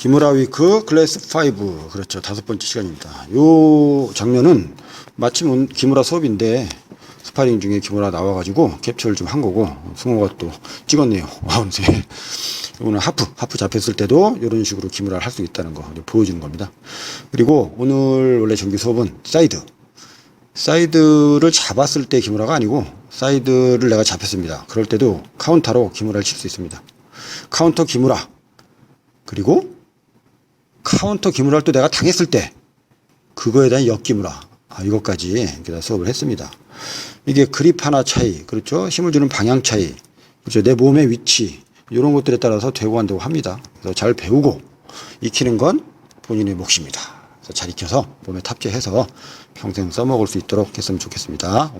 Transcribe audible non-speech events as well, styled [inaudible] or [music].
기무라 위크 클래스 5 그렇죠 다섯 번째 시간입니다. 요 장면은 마침 온 기무라 수업인데 스파링 중에 기무라 나와가지고 캡처를 좀 한 거고 승호가 또 찍었네요. [laughs] 와 선생님 이거는 하프 하프 잡혔을 때도 이런 식으로 기무라를 할 수 있다는 거 보여주는 겁니다. 그리고 오늘 원래 정규 수업은 사이드 사이드를 잡았을 때 기무라가 아니고 사이드를 내가 잡혔습니다. 그럴 때도 카운터로 기무라를 칠 수 있습니다. 카운터 기무라 그리고 카운터 기무라를 또 내가 당했을 때 그거에 대한 역기무라 아, 이것까지 수업을 했습니다. 이게 그립 하나 차이 그렇죠 힘을 주는 방향 차이 그렇죠 내 몸의 위치 이런 것들에 따라서 되고 안 되고 합니다. 그래서 잘 배우고 익히는 건 본인의 몫입니다. 그래서 잘 익혀서 몸에 탑재해서 평생 써먹을 수 있도록 했으면 좋겠습니다.